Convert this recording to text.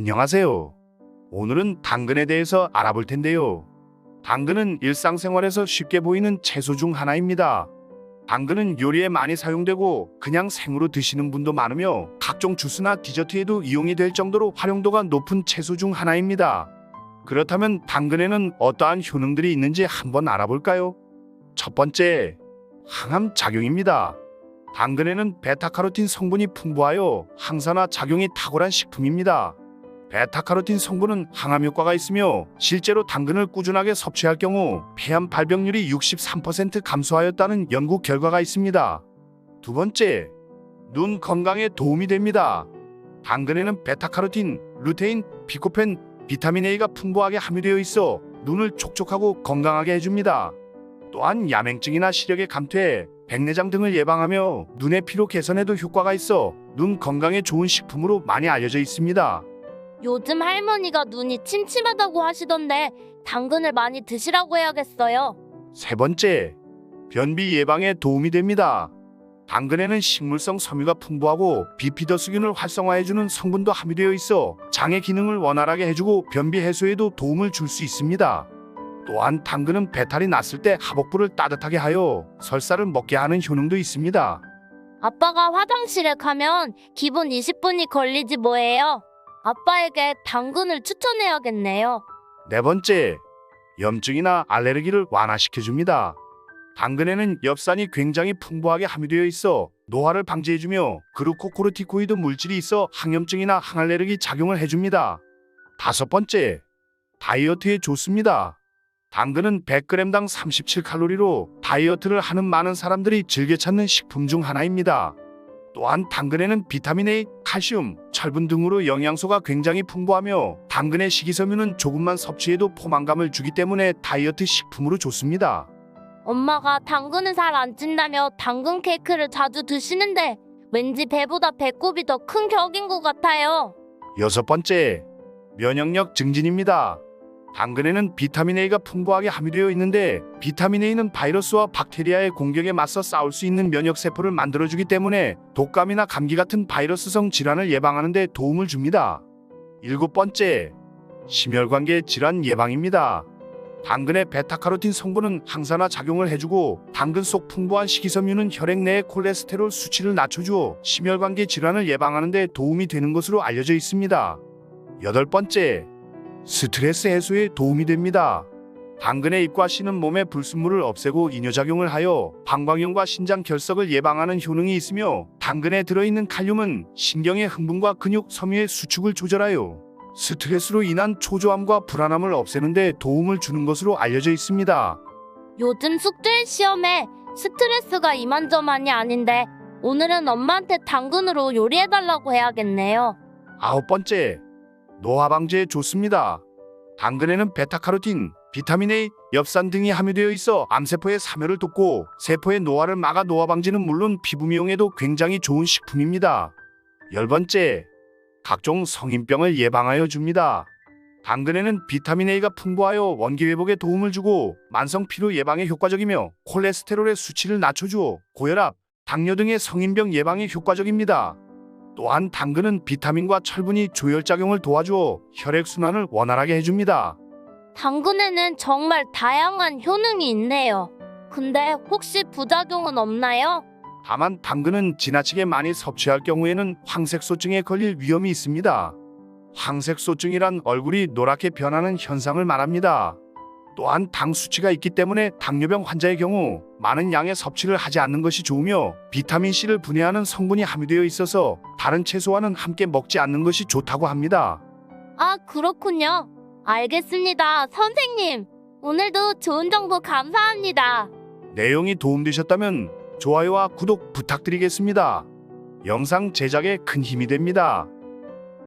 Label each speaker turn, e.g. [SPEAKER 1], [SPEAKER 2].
[SPEAKER 1] 안녕하세요. 오늘은 당근에 대해서 알아볼 텐데요. 당근은 일상생활에서 쉽게 보이는 채소 중 하나입니다. 당근은 요리에 많이 사용되고 그냥 생으로 드시는 분도 많으며 각종 주스나 디저트에도 이용이 될 정도로 활용도가 높은 채소 중 하나입니다. 그렇다면 당근에는 어떠한 효능들이 있는지 한번 알아볼까요? 첫 번째, 항암 작용입니다. 당근에는 베타카로틴 성분이 풍부하여 항산화 작용이 탁월한 식품입니다. 베타카로틴 성분은 항암 효과가 있으며 실제로 당근을 꾸준하게 섭취할 경우 폐암 발병률이 63% 감소하였다는 연구 결과가 있습니다. 두 번째, 눈 건강에 도움이 됩니다. 당근에는 베타카로틴, 루테인, 피코펜, 비타민 A가 풍부하게 함유되어 있어 눈을 촉촉하고 건강하게 해줍니다. 또한 야맹증이나 시력의 감퇴, 백내장 등을 예방하며 눈의 피로 개선에도 효과가 있어 눈 건강에 좋은 식품으로 많이 알려져 있습니다.
[SPEAKER 2] 요즘 할머니가 눈이 침침하다고 하시던데 당근을 많이 드시라고 해야겠어요.
[SPEAKER 1] 세 번째, 변비 예방에 도움이 됩니다. 당근에는 식물성 섬유가 풍부하고 비피더스균을 활성화해주는 성분도 함유되어 있어 장의 기능을 원활하게 해주고 변비 해소에도 도움을 줄 수 있습니다. 또한 당근은 배탈이 났을 때 하복부를 따뜻하게 하여 설사를 먹게 하는 효능도 있습니다.
[SPEAKER 2] 아빠가 화장실에 가면 기본 20분이 걸리지 뭐예요. 아빠에게 당근을 추천해야겠네요.
[SPEAKER 1] 네 번째, 염증이나 알레르기를 완화시켜줍니다. 당근에는 엽산이 굉장히 풍부하게 함유되어 있어 노화를 방지해주며 그루코코르티코이드 물질이 있어 항염증이나 항알레르기 작용을 해줍니다. 다섯 번째, 다이어트에 좋습니다. 당근은 100g당 37칼로리로 다이어트를 하는 많은 사람들이 즐겨 찾는 식품 중 하나입니다. 또한 당근에는 비타민 A, 칼슘, 철분 등으로 영양소가 굉장히 풍부하며 당근의 식이섬유는 조금만 섭취해도 포만감을 주기 때문에 다이어트 식품으로 좋습니다.
[SPEAKER 2] 엄마가 당근은 살 안 찐다며 당근 케이크를 자주 드시는데 왠지 배보다 배꼽이 더 큰 격인 것 같아요.
[SPEAKER 1] 여섯 번째, 면역력 증진입니다. 당근에는 비타민 A가 풍부하게 함유되어 있는데 비타민 A는 바이러스와 박테리아의 공격에 맞서 싸울 수 있는 면역 세포를 만들어주기 때문에 독감이나 감기 같은 바이러스성 질환을 예방하는 데 도움을 줍니다. 일곱 번째, 심혈관계 질환 예방입니다. 당근의 베타카로틴 성분은 항산화 작용을 해주고 당근 속 풍부한 식이섬유는 혈액 내의 콜레스테롤 수치를 낮춰주어 심혈관계 질환을 예방하는 데 도움이 되는 것으로 알려져 있습니다. 여덟 번째, 스트레스 해소에 도움이 됩니다. 당근의 잎과 씨는 몸의 불순물을 없애고 이뇨작용을 하여 방광염과 신장 결석을 예방하는 효능이 있으며 당근에 들어있는 칼륨은 신경의 흥분과 근육 섬유의 수축을 조절하여 스트레스로 인한 초조함과 불안함을 없애는 데 도움을 주는 것으로 알려져 있습니다.
[SPEAKER 2] 요즘 숙제 시험에 스트레스가 이만저만이 아닌데 오늘은 엄마한테 당근으로 요리해달라고 해야겠네요.
[SPEAKER 1] 아홉 번째, 노화 방지에 좋습니다. 당근에는 베타카로틴, 비타민 A, 엽산 등이 함유되어 있어 암세포의 사멸을 돕고 세포의 노화를 막아 노화 방지는 물론 피부 미용에도 굉장히 좋은 식품입니다. 열 번째, 각종 성인병을 예방하여 줍니다. 당근에는 비타민 A가 풍부하여 원기 회복에 도움을 주고 만성 피로 예방에 효과적이며 콜레스테롤의 수치를 낮춰주어 고혈압, 당뇨 등의 성인병 예방에 효과적입니다. 또한 당근은 비타민과 철분이 조혈작용을 도와주어 혈액순환을 원활하게 해줍니다.
[SPEAKER 2] 당근에는 정말 다양한 효능이 있네요. 근데 혹시 부작용은 없나요?
[SPEAKER 1] 다만 당근은 지나치게 많이 섭취할 경우에는 황색소증에 걸릴 위험이 있습니다. 황색소증이란 얼굴이 노랗게 변하는 현상을 말합니다. 또한 당 수치가 있기 때문에 당뇨병 환자의 경우 많은 양의 섭취를 하지 않는 것이 좋으며 비타민 C를 분해하는 성분이 함유되어 있어서 다른 채소와는 함께 먹지 않는 것이 좋다고 합니다.
[SPEAKER 2] 아, 그렇군요. 알겠습니다. 선생님, 오늘도 좋은 정보 감사합니다.
[SPEAKER 1] 내용이 도움되셨다면 좋아요와 구독 부탁드리겠습니다. 영상 제작에 큰 힘이 됩니다.